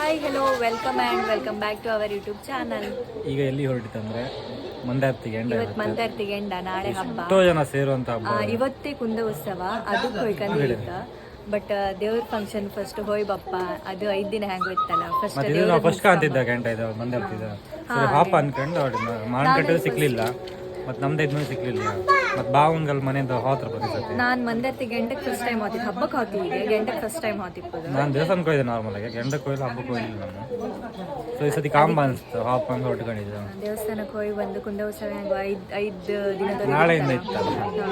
Hi hello welcome and welcome back to our YouTube channel ಈಗ ಎಲ್ಲಿ ಹೊರಟಿತ್ತಂದ್ರೆ ಮಂದಾರ್ತಿಗೆ ಎಂಡ ಇವತ್ತು ಮಂದಾರ್ತಿಗೆ ಎಂಡ ನಾಳೆ ಹಬ್ಬ. ಎಷ್ಟೋ ಜನ ಸೇರುವಂತ ಹಬ್ಬ ಆ, ಇವತ್ತೇ ಕುಂದ ಉತ್ಸವ ಅದಕ್ಕೆ ಇತ್ತ ಬಟ್ ದೇವ್ರ ಫಂಕ್ಷನ್ ಫಸ್ಟ್ ಹೋಯ್ ಬಪ್ಪ ಅದು ಐದ್ ದಿನ ಹೆಂಗ್ ಹೋಯ್ತಲ್ಲ? ಫಸ್ಟ್ ಮತ್ತೆ ಇದು ನಾವು ಫಸ್ಟ್ ಕಾಂತಿದ್ದ ಗಂಟ ಇದು ಮಂದಾರ್ತಿದ ಹಾಪ ಅನ್ಕೊಂಡು ಹೊಡಿ ಮಾರ್ಕೆಟ್ ಸಿಕ್ಲಿಲ್ಲ. ಮತ್ತೆ ನಮ್ದು ಇದ್ನೂ ಸಿಕ್ಲಿಲ್ಲ. ಮತ್ತೆ ಬಾವಂಗಲ್ ಮನೆಯಿಂದ ಹೋತ್ರ ಬಂದಿದ್ದಕ್ಕೆ ನಾನ್ ಮಂದರ್ತಿಗೆ ಎಂಡಕ್ಕೆ ಫಸ್ಟ್ ಟೈಮ್ ಹೋತಿದ್ದು ಹಬ್ಬಕ್ಕೆ ಹೋಗ್ತೀವಿ ಈಗ. ಗಂಟಕ್ಕೆ ಫಸ್ಟ್ ಟೈಮ್ ಹೋತಿಪ್ಪದು ನಾನು ದೇವಸ್ಥಾನಕ್ಕೆ ಹೋಯ್ದೆ ನಾರ್ಮಲ್ ಆಗಿ. ಗಂಡಕ್ಕೆ ಹೋಯ್ಲ್ಲ ಹಬ್ಬಕ್ಕೆ ಹೋಗಿಲ್ಲ ನಾನು. ಸೊ ಈ ಸತಿ ಕಾಂಬ ಅನಿಸ್ತು. ಹಾಪ್ ಅಂತ ಹೊಟ್ಕೊಂಡಿದ್ದೆ ದೇವಸ್ಥಾನಕ್ಕೆ ಹೋಗಿ ಬಂದು ಕುಂದೋತ್ಸವ ಐದು ಐದು ಐದ್ ನಾಳೆಯಿಂದ ಇತ್ತಲ್ಲ.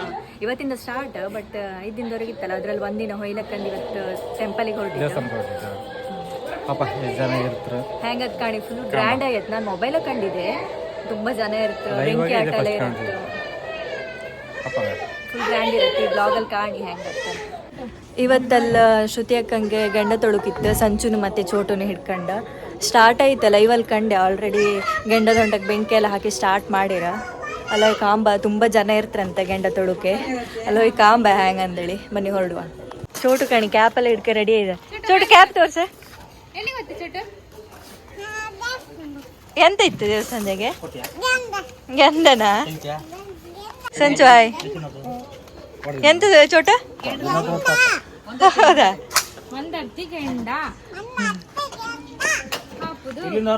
ಇವತ್ತಿಂದ ಸ್ಟಾರ್ಟ್ ಬಟ್ ಐದು ದಿನದವರೆಗೆ ಇತ್ತಲ್ಲ? ಅದ್ರಲ್ಲಿ ಒಂದಿನ ಹೊಯ್ಲಕ್ಕಂದು ಇವತ್ತು ಟೆಂಪಲಿಗೆ ಹೊರಟಿದ್ದು. ದೇವಸ್ಥಾನಕ್ಕೆ ಹೊರಟಿದ್ದೆ. ಪಾಪ ಎಷ್ಟು ಜನ ಇರ್ತಾರೆ? ಹೆಂಗೆ ಅದ್ ಕಾಣಿ? ಫುಲ್ ಗ್ರ್ಯಾಂಡ್ ಆಗೈತೆ ನಾನು ಮೊಬೈಲ್ ಕಂಡಿದೆ ತುಂಬಾ ಜನ ಇರ್ತಾರೆ. ಬೆಂಕಿ ಆಟ ಎಲ್ಲ ಇರುತ್ತೆ ಫುಲ್ ಗ್ರ್ಯಾಂಡ್ ಇರುತ್ತೆ ಬ್ಲಾಗ್ ಅಲ್ಲಿ ಕಾಣಿ ಹೆಂಗ್ ಇವತ್ತಲ್ಲ ಶ್ರುತಿ ಅಕ್ಕಂಗೆ ಗಂಡ ತೊಳುಕಿತ್ತು ಸಂಚುನು ಮತ್ತೆ ಚೋಟುನು ಹಿಡ್ಕಂಡ. ಸ್ಟಾರ್ಟ್ ಆಯ್ತಲ್ಲ ಇವಲ್ ಕಂಡೆ ಆಲ್ರೆಡಿ ಗಂಡ ತೊಂಟಕ್ಕೆ ಬೆಂಕಿ ಎಲ್ಲ ಹಾಕಿ ಸ್ಟಾರ್ಟ್ ಮಾಡಿರ. ಅಲ್ಲ ಕಾಂಬ ತುಂಬ ಜನ ಇರ್ತ್ರಂತೆ ಗಂಡ ತೊಳುಕೆ. ಅಲ್ಲ ಕಾಂಬಾ ಕಾಂಬ ಹ್ಯಾಂಗ್ ಅಂದೇಳಿ ಬನ್ನಿ ಹೊರಡುವ. ಚೋಟು ಕಣಿ ಕ್ಯಾಪ್ ಎಲ್ಲ ಹಿಡ್ಕೆ ರೆಡಿ ಇದೆ ಚೋಟು ಕ್ಯಾಪ್ ತೋರ್ಸ. ಎಂತ ಇತ್ತು ದೇವಸ್ಥಾನದಾಗೆ? ಗಂಡನಾ ಸಂಚು ಎಂತದ ಎಂತ ಚೋಟ? ಹೌದಾ?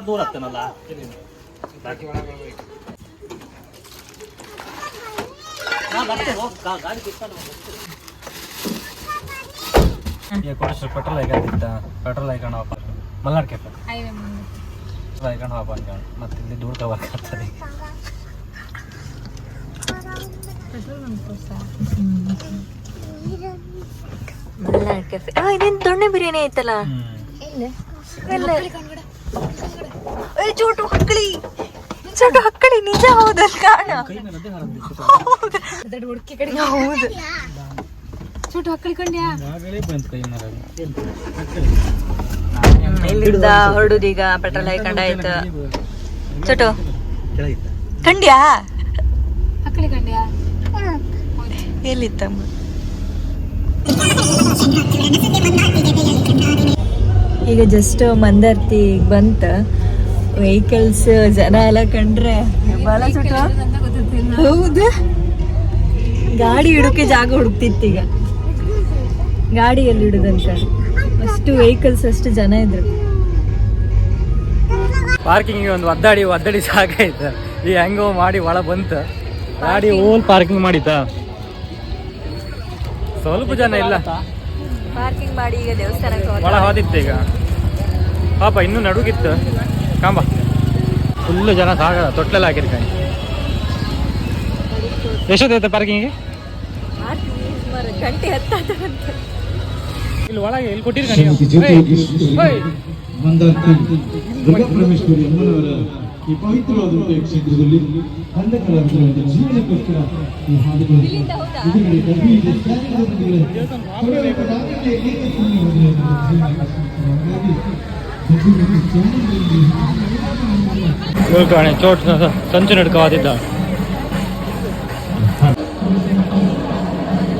ದೂರ ಆಗ್ತಾನಲ್ಲ ಪೆಟ್ರೋಲ್ ಹಾಕಿದ್ದ ಪೆಟ್ರೋಲ್ ಹಾಕೊಂಡು ವಾಪಸ್. ಮಲ್ನಾಡ್ ಕೆಫೆ ಹಾಕೊಂಡು ವಾಪ ಅನ್ಕೊಂಡು ಮತ್ತೆ ಇಲ್ಲಿ ದೂರ ತಗೋಬೇಕಾಗ್ತದೆ ಮಲ್ನಾಡ್ ಕೆಫೆ ಆ ಇದೇನ್ ದೊಣ್ಣೆ ಬಿರಿಯಾನಿ ಐತಲ್ಲ? ಎಲ್ಲ ಏ, ಚೋಟು ಹಕ್ಕಳಿ. ಚೋಟು ಹಕ್ಕಳಿ ನಿಜ ಹೌದಲ್ಲ ಕಾಣ? ಹೌದು. ಇಲ್ಲಿಡ್ದ ಹೊರಡುದೀಗ ಪೆಟ್ರೋಲ್ ಹಾಕೊಂಡ್ ಆಯ್ತು. ಚೋಟು. ಕಂಡ್ಯಾ? ಎಲ್ಲಿತ್ತಮ್ಮ ಈಗ ಜಸ್ಟ್ ಮಂದರ್ತಿ ಬಂತ. ವೆಹಿಕಲ್ಸ್ ಜನ ಎಲ್ಲ ಕಂಡ್ರೆ ಹೌದು. ಗಾಡಿ ಇಡೋಕೆ ಜಾಗ ಹುಡುಕ್ತಿತ್ತು ಈಗ. ಗಾಡಿ ಎಲ್ಲಿ ಇಡುದಂತ. ಅಷ್ಟು ವೆಹಿಕಲ್ಸ್ ಅಷ್ಟು ಜನ ಇದ್ರು. ಪಾರ್ಕಿಂಗ್ ಒಂದು ಒದ್ದಾಡಿ ಒದ್ದಾಡಿ ಸಾಕಾಯ್ತು ಈ ಹೆಂಗೋ ಮಾಡಿ ಒಳ ಬಂತು. ಗಾಡಿ ಓಲ್ ಪಾರ್ಕಿಂಗ್ ಮಾಡಿತ್ತ ಸ್ವಲ್ಪ ಜನ ಇಲ್ಲ. ಪಾರ್ಕಿಂಗ್ ಮಾಡಿ ಈಗ ದೇವಸ್ಥಾನಕ್ಕೆ. ಒಳ ಹೋದಿತ್ತು ಈಗ. ಪಾಪ ಇನ್ನೂ ನಡುಗಿತ್ತು. ಕಾಂಬ. ಫುಲ್ಲು ಜನ ಸಾಗ ತೊಟ್ಲೆಲ್ಲ ಹಾಕಿರಿ ಕಣಿ. ಎಷ್ಟೊತ್ತೈತೆ ಪಾರ್ಕಿಂಗಿಗೆ? ಗಂಟೆ ಇಲ್ಲಿ ಒಳಗೆ ಇಲ್ಲಿ ಕೊಟ್ಟಿರ್ಕಣಿ ಶ್ರೀಮತಿ ಜ್ಯೋತಿ ಯೋಗೇಶ್ ಮಂದಾರ್ತಿ ಅಮ್ಮನವರ ಈ ಪವಿತ್ರವಾದಂತಹ ಕ್ಷೇತ್ರದಲ್ಲಿ ಕಂದ ಕಲಾವಿದರ ಜೀವನಕ್ಕೋಸ್ಕರ ಈ ಹಾಡುಗಳು ಕವಿ ಇದೆ, ಹಾಗಾಗಿ ಚೋಟ್ ಸಂಚು ನಡ್ಕವಾದಿದ್ದ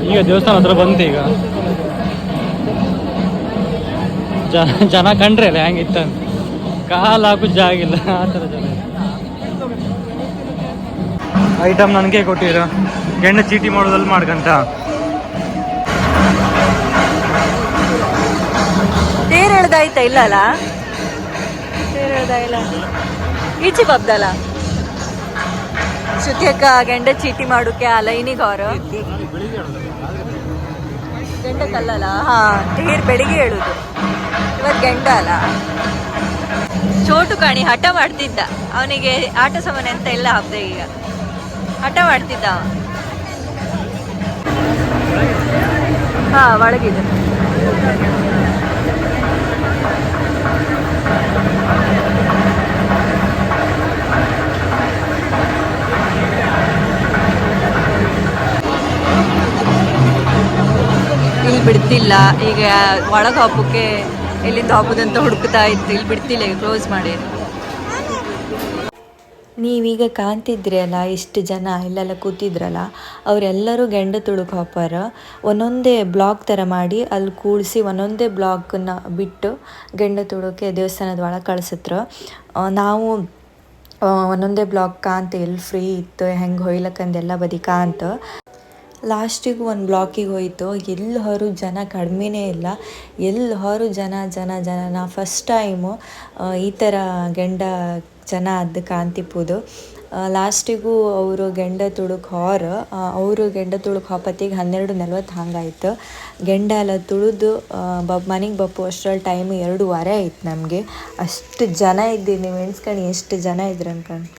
ಈಗ ದೇವಸ್ಥಾನ ಹತ್ರ ಬಂತು ಈಗ. ಜನ ಜನ ಕಂಡ್ರೆ ಅಲ್ಲ ಹೆಂಗಿತ್ತ ಕಾಲು ಹಾಕು ಜಾಗಿಲ್ಲ ಆ ಥರ ಜನ ಐಟಮ್ ನನಗೆ ಕೊಟ್ಟಿರೋ. ಗೆಣ್ಣೆ ಚೀಟಿ ಮಾಡೋದಲ್ಲಿ ಮಾಡ್ಕಂತ. ತೇರ್ ಎಳ್ದಾಯ್ತ ಇಲ್ಲ ಅಲ್ಲ ತೇರ್ ಎಳ್ದ ಇಲ್ಲ ಬಬ್ದಲ್ಲ? ಶ್ರುತಿಯಕ್ಕ ಗಂಡ ಚೀಟಿ ಮಾಡೋಕೆ ಆ ಲೈನಿಗೆ ಅವರು. ಗಂಡ ಕಲ್ಲಲ್ಲ? ಹಾ, ತೀರ್ ಬೆಳಿಗ್ಗೆ ಹೇಳುದು ಇವತ್ತು ಗಂಡ ಅಲ್ಲ. ಚೋಟು ಕಾಣಿ ಹಠ ಮಾಡ್ತಿದ್ದ. ಅವನಿಗೆ ಆಟ ಸಾಮಾನು ಅಂತ ಎಲ್ಲ ಹಬ್ಬ ಈಗ. ಅವ ಹಾ, ಒಳಗಿದೆ. ಇಲ್ಲಿ ಬಿಡ್ತಿಲ್ಲ. ಈಗ ಒಳಗೆ ಹಬ್ಬಕ್ಕೆ ಎಲ್ಲಿಂದ ಹಬ್ಬದಂತ ಹುಡುಕ್ತಾ ಇತ್ತು ಇಲ್ಲಿ ಬಿಡ್ತಿಲ್ಲ, ಈಗ ಕ್ಲೋಸ್ ಮಾಡಿ. ನೀವೀಗ ಕಾಣ್ತಿದ್ರಿ ಅಲ್ಲ ಇಷ್ಟು ಜನ ಇಲ್ಲೆಲ್ಲ ಕೂತಿದ್ರಲ್ಲ, ಅವರೆಲ್ಲರೂ ಗೆಂಡ ತುಳುಕ್ ಹಾಪಾರ ಒಂದೊಂದೇ ಬ್ಲಾಕ್ ಥರ ಮಾಡಿ ಅಲ್ಲಿ ಕೂಡಿಸಿ ಒಂದೊಂದೇ ಬ್ಲಾಕನ್ನ ಬಿಟ್ಟು ಗೆಂಡ ತುಳುಕೆ ದೇವಸ್ಥಾನದ ಒಳಗೆ ಕಳಿಸಿದ್ರು. ನಾವು ಒಂದೊಂದೇ ಬ್ಲಾಕ್ ಕಾಂತ, ಎಲ್ಲಿ ಫ್ರೀ ಇತ್ತು, ಹೆಂಗೆ ಹೊಯ್ಲಕ್ಕಂದೆಲ್ಲ ಬದಿ ಕಾಂತ. ಲಾಸ್ಟಿಗೆ ಒಂದು ಬ್ಲಾಕಿಗೆ ಹೋಯಿತು. ಎಲ್ಲಿ ಹೊರು ಜನ ಕಡಿಮೆನೇ ಇಲ್ಲ. ಎಲ್ಲಿ ಹೊರು ಜನ ಜನ ಜನ. ನಾ ಫಸ್ಟ್ ಟೈಮು ಈ ಥರ ಗೆಂಡ ಜನ ಅದು ಕಾಂತಿಪ್ಪುದು ಲಾಸ್ಟಿಗೂ ಅವರು ಗೆಂಡ ತುಳುಕ್ ಹಾರ ಅವರು ಗೆಂಡ ತುಳುಕ್ ಹಾಪತ್ತಿಗೆ ಹನ್ನೆರಡು ನಲ್ವತ್ತು ಹಂಗಾಯ್ತು. ಗೆಂಡ ಎಲ್ಲ ತುಳಿದು ಬ ಮನೆಗೆ ಬಪ್ಪು ಅಷ್ಟರಲ್ಲಿ ಟೈಮ್ ಎರಡೂವರೆ ಆಯ್ತು ನಮಗೆ. ಅಷ್ಟು ಜನ ಇದ್ದೀನಿ ನೀವು ಎಣ್ಸ್ಕೊಂಡು ಎಷ್ಟು ಜನ ಇದ್ರು ಅನ್ಕೊಂಡು